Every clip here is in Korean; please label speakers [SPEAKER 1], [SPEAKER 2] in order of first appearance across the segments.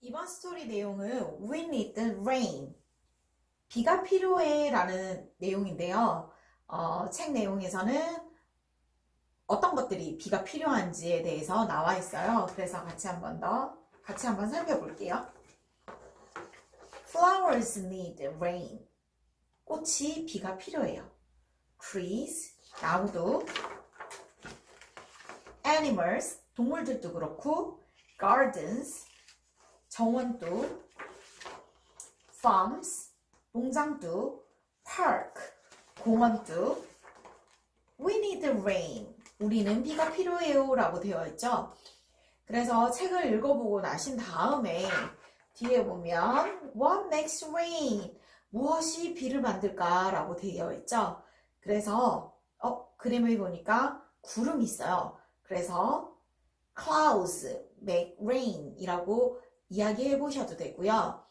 [SPEAKER 1] 이번 스토리 내용은 We need rain. 비가 필요해 라는 내용인데요. 어, 책 내용에서는 어떤 것들이 비가 필요한지에 대해서 나와 있어요. 그래서 같이 한번 더, 같이 한번 살펴볼게요. Flowers need rain. 꽃이 비가 필요해요. Trees, 나무도. Animals, 동물들도 그렇고. Gardens, 정원도. Farms, 농장도. Park, 공원도. We need rain. 우리는 비가 필요해요. 라고 되어 있죠. 그래서 책을 읽어보고 나신 다음에 뒤에 보면 What makes rain? 무엇이 비를 만들까? 라고 되어 있죠. 그래서 어, 그림을 보니까 구름이 있어요. 그래서 clouds make rain 이라고 이야기해 보셔도 되고요.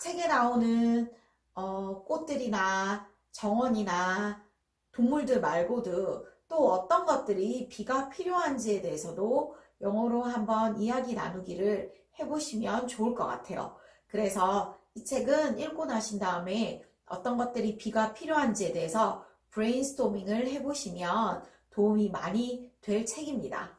[SPEAKER 1] 책에 나오는 어, 꽃들이나 정원이나 동물들 말고도 또 어떤 것들이 비가 필요한지에 대해서도 영어로 한번 이야기 나누기를 해보시면 좋을 것 같아요. 그래서 이 책은 읽고 나신 다음에 어떤 것들이 비가 필요한지에 대해서 브레인스토밍을 해보시면 도움이 많이 될 책입니다.